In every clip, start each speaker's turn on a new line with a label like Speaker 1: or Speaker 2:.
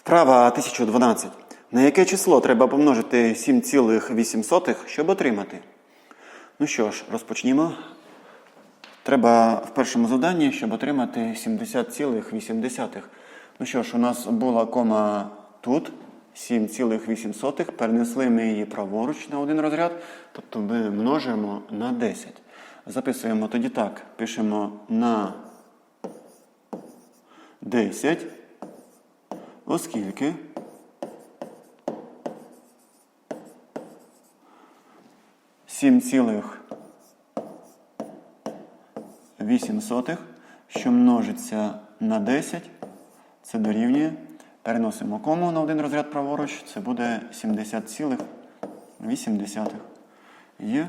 Speaker 1: Вправа 1012. На яке число треба помножити 7,8, щоб отримати? Ну що ж, розпочнімо. Треба в першому завданні, щоб отримати 70,8. Ну що ж, у нас була кома тут, 7,8. Перенесли ми її праворуч на один розряд, тобто ми множимо на 10. Записуємо тоді так. Пишемо на 10, оскільки сім цілих вісім сотих, що множиться на 10, це дорівнює. Переносимо кому на один розряд праворуч, це буде 70,8. Є.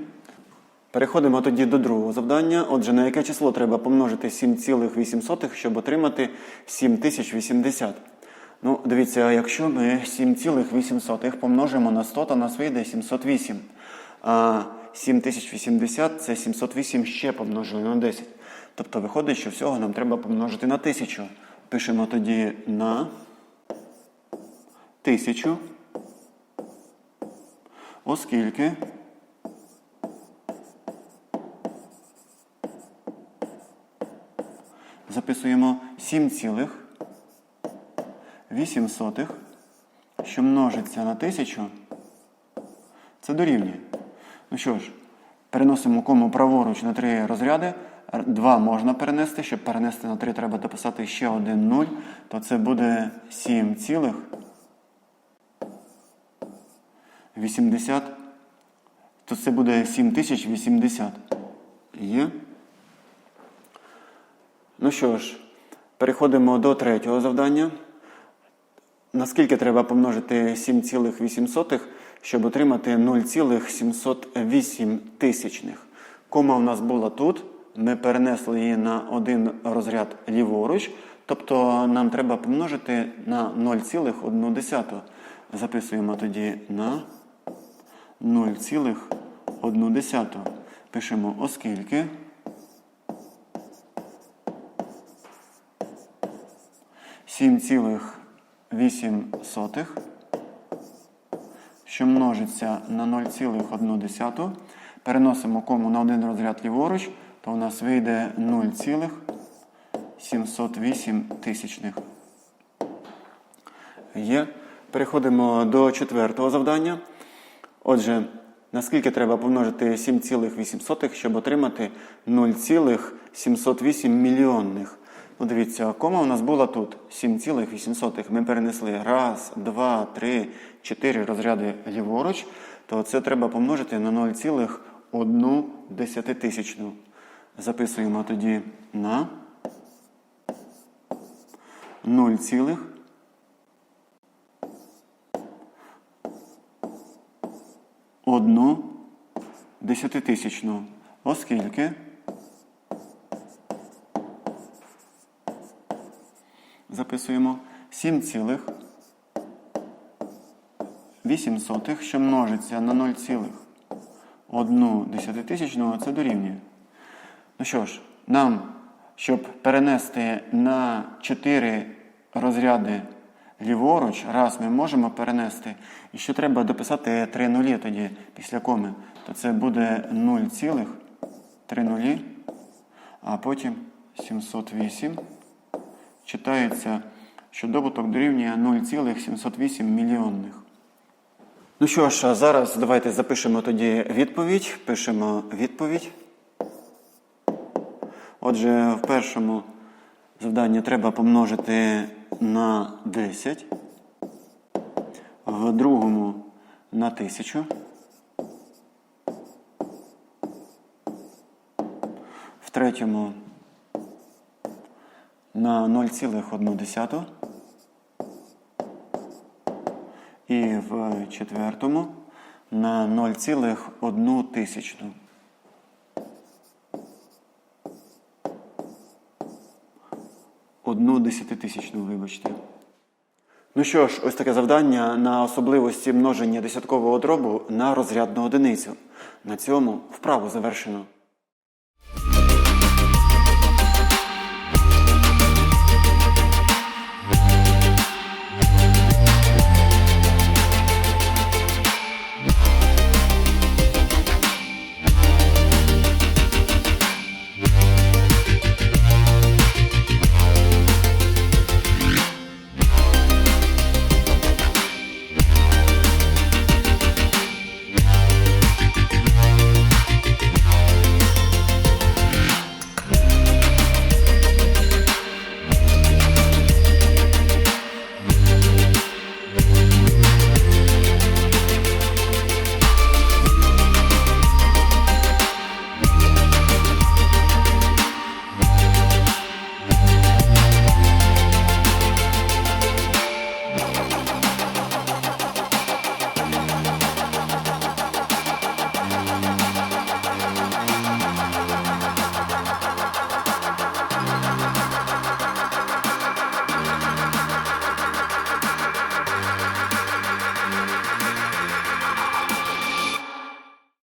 Speaker 1: Переходимо тоді до другого завдання. Отже, на яке число треба помножити 7,8, щоб отримати 7080? Ну, дивіться, якщо ми 7,8 помножимо на 100, то нас вийде 708. А 7080 це 708 ще помножили на 10. Тобто виходить, що всього нам треба помножити на 1000. Пишемо тоді на 1000, оскільки записуємо 7,8, що множиться на 1000, це дорівнює. Ну що ж, переносимо кому праворуч на 3 розряди. 2 можна перенести. Щоб перенести на 3, треба дописати ще один 0, то це буде 7 цілих 80. То це буде 7080. Є. Ну що ж, переходимо до третього завдання. Наскільки треба помножити 7,8, щоб отримати 0,708 тисячних? Кома у нас була тут. Ми перенесли її на один розряд ліворуч, тобто нам треба помножити на 0,1. Записуємо тоді на 0,1. Пишемо оскільки. Цілих вісім сотих, що множиться на 0,1. Переносимо кому на один розряд ліворуч, то у нас вийде 0,708 тисячних. Є. Переходимо до четвертого завдання. Отже, наскільки треба помножити 7,8, щоб отримати 0,708 мільйонних? Ну, дивіться, кома у нас була тут 7,8. Ми перенесли раз, два, три, чотири розряди ліворуч, то це треба помножити на 0,1 десятитисячну. Записуємо тоді на 0, одну десятитисячну, оскільки записуємо 7 цілих 8 сотих, що множиться на 0,1 це дорівнює. Ну що ж, нам, щоб перенести на 4 розряди ліворуч, раз ми можемо перенести, і ще треба дописати 3 нулі тоді після коми, то це буде 0,3 нулі, а потім 708. Читається, що добуток дорівнює 0,708 мільйонних. Ну що ж, а зараз давайте запишемо тоді відповідь. Пишемо відповідь. Отже, в першому завданні треба помножити на 10, в другому на 1000, в третьому на 0,1 і в четвертому на 0,1 тисячну. Одну десятитисячну, вибачте. Ну що ж, ось таке завдання на особливості множення десяткового дробу на розрядну одиницю. На цьому вправу завершено.